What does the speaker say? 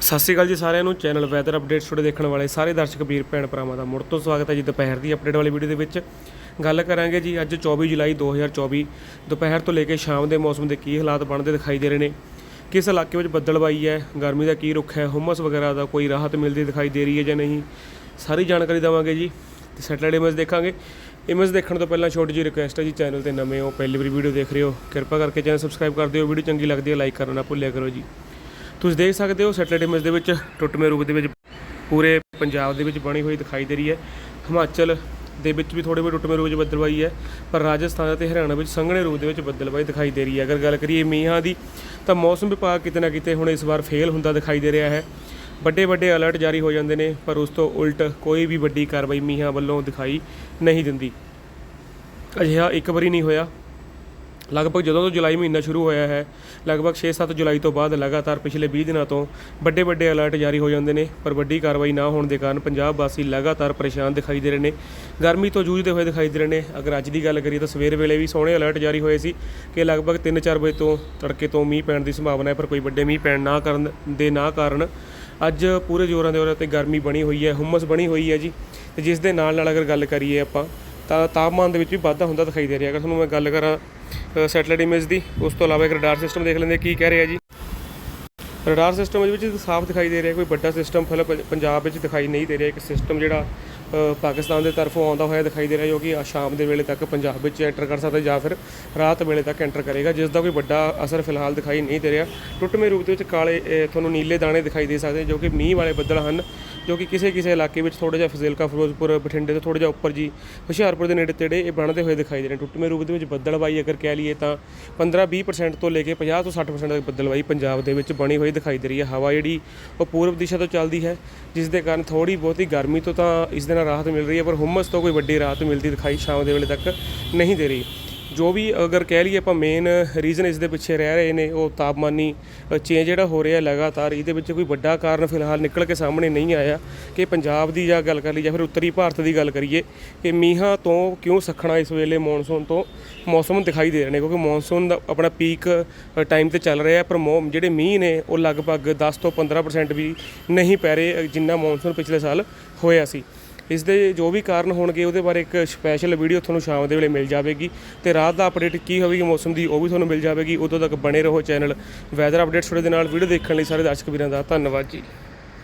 ਸਤਿ ਸ਼੍ਰੀ ਅਕਾਲ ਜੀ ਸਾਰਿਆਂ ਨੂੰ। ਚੈਨਲ ਵੈਦਰ ਅਪਡੇਟਸ ਤੁਹਾਡੇ ਦੇਖਣ ਵਾਲੇ ਸਾਰੇ ਦਰਸ਼ਕ ਵੀਰ ਭੈਣ ਭਰਾਵਾਂ ਦਾ ਮੁੜ ਤੋਂ ਸਵਾਗਤ ਹੈ ਜੀ ਦੁਪਹਿਰ ਦੀ ਅਪਡੇਟ ਵਾਲੀ ਵੀਡੀਓ ਦੇ ਵਿੱਚ। ਗੱਲ ਕਰਾਂਗੇ ਜੀ ਅੱਜ 24 ਜੁਲਾਈ 2024 ਦੁਪਹਿਰ ਤੋਂ ਲੈ ਕੇ ਸ਼ਾਮ ਦੇ ਮੌਸਮ ਦੇ ਕੀ ਹਾਲਾਤ ਬਣਦੇ ਦਿਖਾਈ ਦੇ ਰਹੇ ਨੇ। ਕਿਸ ਇਲਾਕੇ ਵਿੱਚ ਬੱਦਲਬਾਈ ਹੈ? ਗਰਮੀ ਦਾ ਕੀ ਰੁੱਖ ਹੈ? ਹੁਮਸ ਵਗੈਰਾ ਦਾ ਕੋਈ ਰਾਹਤ ਮਿਲਦੀ ਦਿਖਾਈ ਦੇ ਰਹੀ ਹੈ ਜਾਂ ਨਹੀਂ? ਸਾਰੀ ਜਾਣਕਾਰੀ ਦੇਵਾਂਗੇ ਜੀ। ਤੇ ਸੈਟਲਰਡੇ ਇਮੇਜ ਦੇਖਾਂਗੇ। ਇਮੇਜ ਦੇਖਣ ਤੋਂ ਪਹਿਲਾਂ ਛੋਟੀ ਜਿਹੀ ਰਿਕੁਐਸਟ ਹੈ ਜੀ ਚੈਨਲ ਤੇ ਨਵੇਂ ਹੋ, ਪਹਿਲੀ ਵਾਰੀ ਵੀਡੀਓ ਦੇਖ ਰਹੇ ਹੋ। ਕਿਰਪਾ ਕਰਕੇ ਚੈਨਲ ਸਬਸਕ੍ਰਾਈਬ ਕਰ ਦਿਓ। ਵੀਡੀਓ ਚੰਗੀ ਲੱਗਦੀ ਹੈ ਲਾਈਕ ਕਰਨਾ ਨਾ ਭੁੱਲਿਆ ਕਰੋ ਜੀ। ਤੁਸੀਂ ਦੇਖ ਸਕਦੇ ਹੋ ਸੈਟਲਰਡ ਇਮੇਜ ਦੇ ਵਿੱਚ ਟੁੱਟਵੇਂ ਰੂਪ ਦੇ ਵਿੱਚ ਪੂਰੇ ਪੰਜਾਬ ਦੇ ਵਿੱਚ ਬਣੀ ਹੋਈ ਦਿਖਾਈ ਦੇ ਰਹੀ ਹੈ। ਹਿਮਾਚਲ ਦੇ ਵਿੱਚ ਵੀ ਥੋੜੇ ਬਹੁਤ ਟੁੱਟਵੇਂ ਰੂਪ ਵਿੱਚ ਬੱਦਲਬਾਈ ਹੈ, ਪਰ ਰਾਜਸਥਾਨ ਅਤੇ ਹਰਿਆਣਾ ਵਿੱਚ ਸੰਘਣੇ ਰੂਪ ਦੇ ਵਿੱਚ ਬੱਦਲਬਾਈ ਦਿਖਾਈ ਦੇ ਰਹੀ ਹੈ। ਅਗਰ ਗੱਲ ਕਰੀਏ ਮੀਂਹਾਂ ਦੀ, ਤਾਂ ਮੌਸਮ ਵਿਭਾਗ ਕਿਤੇ ਨਾ ਕਿਤੇ ਹੁਣ ਇਸ ਵਾਰ ਫੇਲ ਹੁੰਦਾ ਦਿਖਾਈ ਦੇ ਰਿਹਾ ਹੈ। ਵੱਡੇ ਵੱਡੇ ਅਲਰਟ ਜਾਰੀ ਹੋ ਜਾਂਦੇ ਨੇ, ਪਰ ਉਸ ਤੋਂ ਉਲਟ ਕੋਈ ਵੀ ਵੱਡੀ ਕਾਰਵਾਈ ਮੀਂਹਾਂ ਵੱਲੋਂ ਦਿਖਾਈ ਨਹੀਂ ਦਿੰਦੀ। ਅਜਿਹਾ ਇੱਕ ਵਾਰੀ ਨਹੀਂ ਹੋਇਆ। ਲਗਭਗ ਜਦੋਂ ਤੋਂ ਜੁਲਾਈ ਮਹੀਨਾ ਸ਼ੁਰੂ ਹੋਇਆ ਹੈ, ਲਗਭਗ 6-7 ਜੁਲਾਈ ਤੋਂ ਬਾਅਦ ਲਗਾਤਾਰ ਪਿਛਲੇ 20 ਦਿਨਾਂ ਤੋਂ ਵੱਡੇ ਵੱਡੇ ਅਲਰਟ ਜਾਰੀ ਹੋ ਜਾਂਦੇ ਨੇ, ਪਰ ਵੱਡੀ ਕਾਰਵਾਈ ਨਾ ਹੋਣ ਦੇ ਕਾਰਨ ਪੰਜਾਬ ਵਾਸੀ ਲਗਾਤਾਰ ਪਰੇਸ਼ਾਨ ਦਿਖਾਈ ਦੇ ਰਹੇ ਨੇ, ਗਰਮੀ ਤੋਂ ਜੂਝਦੇ ਹੋਏ ਦਿਖਾਈ ਦੇ ਰਹੇ ਨੇ। ਅਗਰ ਅੱਜ ਦੀ ਗੱਲ ਕਰੀਏ ਤਾਂ ਸਵੇਰ ਵੇਲੇ ਵੀ ਸੋਹਣੇ ਅਲਰਟ ਜਾਰੀ ਹੋਏ ਸੀ ਕਿ ਲਗਭਗ 3-4 ਵਜੇ ਤੋਂ ਤੜਕੇ ਤੋਂ ਮੀਂਹ ਪੈਣ ਦੀ ਸੰਭਾਵਨਾ ਹੈ, ਪਰ ਕੋਈ ਵੱਡੇ ਮੀਂਹ ਪੈਣ ਨਾ ਕਰਨ ਦੇ ਨਾ ਕਾਰਨ ਅੱਜ ਪੂਰੇ ਜ਼ੋਰਾਂ ਦੇ ਔਰ ਤੇ ਗਰਮੀ ਬਣੀ ਹੋਈ ਹੈ, ਹੁਮਸ ਬਣੀ ਹੋਈ ਹੈ ਜੀ। ਤੇ ਜਿਸ ਦੇ ਨਾਲ ਨਾਲ ਅਗਰ ਗੱਲ ਕਰੀਏ ਆਪਾਂ, ਤਾਂ ਤਾਪਮਾਨ ਦੇ ਵਿੱਚ ਵੀ ਵਾਧਾ ਹੁੰਦਾ ਦਿਖਾਈ ਦੇ ਰਿਹਾ। ਅਗਰ ਤੁਹਾਨੂੰ ਮੈਂ ਗੱਲ ਕਰਾਂ ਸੈਟਲਾਈਟ ਇਮੇਜ ਦੀ। ਉਸ ਤੋਂ ਇਲਾਵਾ ਇੱਕ ਰਡਾਰ ਸਿਸਟਮ ਦੇਖ ਲੈਂਦੇ ਕੀ ਕਹਿ ਰਿਹਾ ਜੀ। ਰਡਾਰ ਸਿਸਟਮ ਦੇ ਵਿੱਚ ਸਾਫ਼ ਦਿਖਾਈ ਦੇ ਰਿਹਾ, ਕੋਈ ਵੱਡਾ ਸਿਸਟਮ ਫਲ ਪੰਜਾਬ ਵਿੱਚ ਦਿਖਾਈ ਨਹੀਂ ਦੇ ਰਿਹਾ। ਇੱਕ ਸਿਸਟਮ ਜਿਹੜਾ ਪਾਕਿਸਤਾਨ ਦੇ ਤਰਫੋਂ ਆਉਂਦਾ ਹੋਇਆ ਦਿਖਾਈ ਦੇ ਰਿਹਾ ਜੋ ਕਿ ਸ਼ਾਮ ਦੇ ਵੇਲੇ ਤੱਕ ਪੰਜਾਬ ਵਿੱਚ ਐਂਟਰ ਕਰ ਸਕਦਾ ਜਾਂ ਫਿਰ ਰਾਤ ਵੇਲੇ ਤੱਕ ਐਂਟਰ ਕਰੇਗਾ, ਜਿਸ ਦਾ ਕੋਈ ਵੱਡਾ ਅਸਰ ਫਿਲਹਾਲ ਦਿਖਾਈ ਨਹੀਂ ਦੇ ਰਿਹਾ। ਟੁੱਟਵੇਂ ਰੂਪ ਦੇ ਵਿੱਚ ਕਾਲੇ ਤੁਹਾਨੂੰ ਨੀਲੇ ਦਾਣੇ ਦਿਖਾਈ ਦੇ ਸਕਦੇ, ਜੋ ਕਿ ਮੀਂਹ ਵਾਲੇ ਬੱਦਲ ਹਨ, ਜੋ ਕਿ ਕਿਸੇ ਕਿਸੇ ਇਲਾਕੇ ਵਿੱਚ ਥੋੜਾ ਜਿਹਾ ਫਜ਼ਿਲਕਾ, ਫਿਰੋਜ਼ਪੁਰ, ਬਠਿੰਡੇ ਤੋਂ ਥੋੜਾ ਜਿਹਾ ਉੱਪਰ ਜੀ, ਹੁਸ਼ਿਆਰਪੁਰ ਦੇ ਨੇੜੇ ਤੇੜੇ ਇਹ ਬਣਦੇ ਹੋਏ ਦਿਖਾਈ ਦੇ ਰਹੇ ਟੁੱਟਵੇਂ ਰੂਪ ਦੇ ਵਿੱਚ ਬੱਦਲਬਾਈ ਅਗਰ ਕਹਿ ਲਈਏ ਤਾਂ 15-20% ਤੋਂ ਲੈ ਕੇ 50 ਤੋਂ 60% ਤੱਕ ਬੱਦਲਬਾਈ ਪੰਜਾਬ ਦੇ ਵਿੱਚ ਬਣੀ ਹੋਈ ਦਿਖਾਈ ਦੇ ਰਹੀ ਹੈ। ਹਵਾ ਜਿਹੜੀ ਉਹ ਪੂਰਬ ਦਿਸ਼ਾ ਤੋਂ ਚੱਲਦੀ ਹੈ, ਜਿਸ ਦੇ ਕਾਰਨ ਥੋੜੀ ਬਹੁਤੀ ਗਰਮੀ ਤੋਂ ਤਾਂ ਇਸ ਦੇ ਨਾਲ ਰਾਹਤ ਮਿਲ ਰਹੀ ਹੈ, ਪਰ ਹੁਮਸ ਤੋਂ ਕੋਈ ਵੱਡੀ ਰਾਹਤ ਮਿਲਦੀ ਦਿਖਾਈ ਸ਼ਾਮ ਦੇ ਵੇਲੇ ਤੱਕ ਨਹੀਂ ਦੇ ਰਹੀ। ਜੋ ਵੀ ਅਗਰ ਕਹਿ ਲਈਏ ਆਪਾਂ ਮੇਨ ਰੀਜ਼ਨ ਇਸ ਦੇ ਪਿੱਛੇ ਰਹਿ ਰਹੇ ਨੇ, ਉਹ ਤਾਪਮਾਨੀ ਚੇਂਜ ਜਿਹੜਾ ਹੋ ਰਿਹਾ ਲਗਾਤਾਰ, ਇਹਦੇ ਵਿੱਚ ਕੋਈ ਵੱਡਾ ਕਾਰਨ ਫਿਲਹਾਲ ਨਿਕਲ ਕੇ ਸਾਹਮਣੇ ਨਹੀਂ ਆਇਆ ਕਿ ਪੰਜਾਬ ਦੀ ਜਾਂ ਗੱਲ ਕਰ ਲਈ ਜਾਂ ਫਿਰ ਉੱਤਰੀ ਭਾਰਤ ਦੀ ਗੱਲ ਕਰੀਏ ਕਿ ਮੀਂਹਾਂ ਤੋਂ ਕਿਉਂ ਸਖਣਾ ਇਸ ਵੇਲੇ ਮੌਨਸੂਨ ਤੋਂ ਮੌਸਮ ਦਿਖਾਈ ਦੇ ਰਹੇ ਨੇ, ਕਿਉਂਕਿ ਮੌਨਸੂਨ ਦਾ ਆਪਣਾ ਪੀਕ ਟਾਈਮ ਤੇ ਚੱਲ ਰਿਹਾ ਪਰ ਜਿਹੜੇ ਮੀਂਹ ਨੇ, ਉਹ ਲਗਭਗ 10 ਤੋਂ 15% ਵੀ ਨਹੀਂ ਪੈ ਰਹੇ, ਜਿੰਨਾ ਮੌਨਸੂਨ ਪਿਛਲੇ ਸਾਲ ਹੋਇਆ ਸੀ। ਇਸ ਦੇ ਜੋ ਵੀ ਕਾਰਨ ਹੋਣਗੇ, ਉਹਦੇ ਬਾਰੇ ਇੱਕ ਸਪੈਸ਼ਲ ਵੀਡੀਓ ਤੁਹਾਨੂੰ ਸ਼ਾਮ ਦੇ ਵੇਲੇ ਮਿਲ ਜਾਵੇਗੀ ਤੇ ਰਾਤ ਦਾ ਅਪਡੇਟ ਕੀ ਹੋਵੇਗੀ ਮੌਸਮ ਦੀ, ਉਹ ਵੀ ਤੁਹਾਨੂੰ ਮਿਲ ਜਾਵੇਗੀ। ਉਦੋਂ ਤੱਕ ਬਣੇ ਰਹੋ ਚੈਨਲ। ਵੈਦਰ ਅਪਡੇਟਸ ਤੁਹਾਡੇ ਦੇ ਨਾਲ ਵੀਡੀਓ ਦੇਖਣ ਲਈ ਸਾਰੇ ਦਰਸ਼ਕ ਵੀਰਾਂ ਦਾ ਧੰਨਵਾਦ ਜੀ।